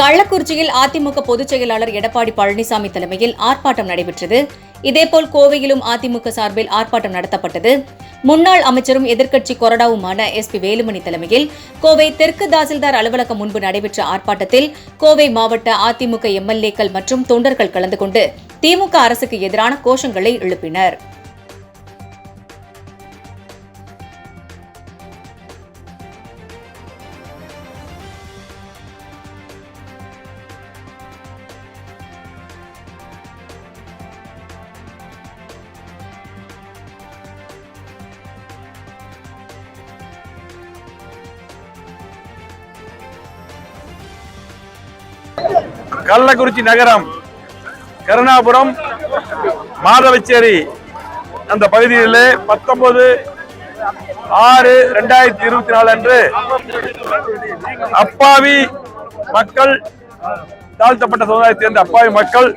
கள்ளக்குறிச்சியில் அதிமுக பொதுச் செயலாளர் எடப்பாடி பழனிசாமி தலைமையில் ஆர்ப்பாட்டம் நடைபெற்றது. இதேபோல் கோவையிலும் அதிமுக சார்பில் ஆர்ப்பாட்டம் நடத்தப்பட்டது. முன்னாள் அமைச்சரும் எதிர்க்கட்சி கொறடாவுமான எஸ் பி வேலுமணி தலைமையில் கோவை தெற்கு தாசில்தார் அலுவலகம் முன்பு நடைபெற்ற ஆர்ப்பாட்டத்தில் கோவை மாவட்ட அதிமுக எம்எல்ஏக்கள் மற்றும் தொண்டர்கள் கலந்து கொண்டு திமுக அரசுக்கு எதிரான கோஷங்களை எழுப்பினர். கள்ளக்குறிச்சி நகரம் கருணாபுரம் மாதவச்சேரி. அந்த பகுதியில் பத்தொன்பது ஆறு ரெண்டாயிரத்தி இருபத்தி நாலு அன்று அப்பாவி மக்கள் தாழ்த்தப்பட்ட சமுதாயத்தை சேர்ந்த அப்பாவி மக்கள்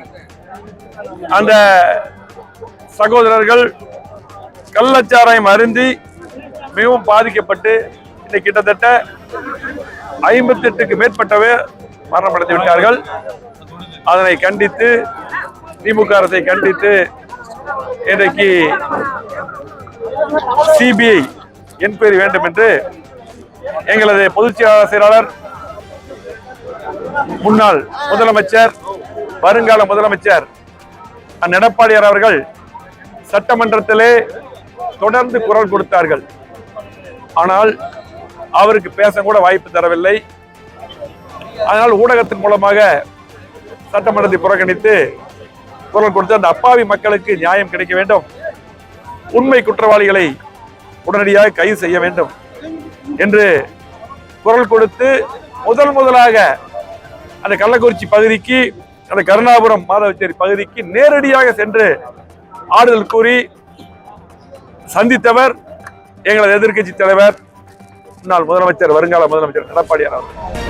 அந்த சகோதரர்கள் கள்ளச்சாராயம் அருந்தி மிகவும் பாதிக்கப்பட்டு இன்னைக்கு கிட்டத்தட்ட ஐம்பத்தி எட்டுக்கு மரணப்படுத்தி விட்டார்கள். அதனை கண்டித்து திமுக அரசை கண்டித்து இன்றைக்கு சிபிஐ என்கொயரி வேண்டும் என்று எங்களது பொதுச் செயலாளர் முன்னாள் முதலமைச்சர் வருங்கால முதலமைச்சர் எடப்பாடியார் அவர்கள் சட்டமன்றத்திலே தொடர்ந்து குரல் கொடுத்தார்கள். ஆனால் அவருக்கு பேச கூட வாய்ப்பு தரவில்லை. அதனால் ஊடகத்தின் மூலமாக சட்டமன்றத்தை புறக்கணித்து குரல் கொடுத்து அந்த அப்பாவி மக்களுக்கு நியாயம் கிடைக்க வேண்டும். உண்மை குற்றவாளிகளை உடனடியாக கைது செய்ய வேண்டும் என்று குரல் கொடுத்து முதல் முதலாக அந்த கள்ளக்குறிச்சி பகுதிக்கு அந்த கருணாபுரம் மாதவச்சேரி பகுதிக்கு நேரடியாக சென்று ஆறுதல் கூறி சந்தித்தவர் எங்களது எதிர்க்கட்சி தலைவர் முன்னாள் முதலமைச்சர் வருங்கால முதலமைச்சர் எடப்பாடியார் அவர்கள்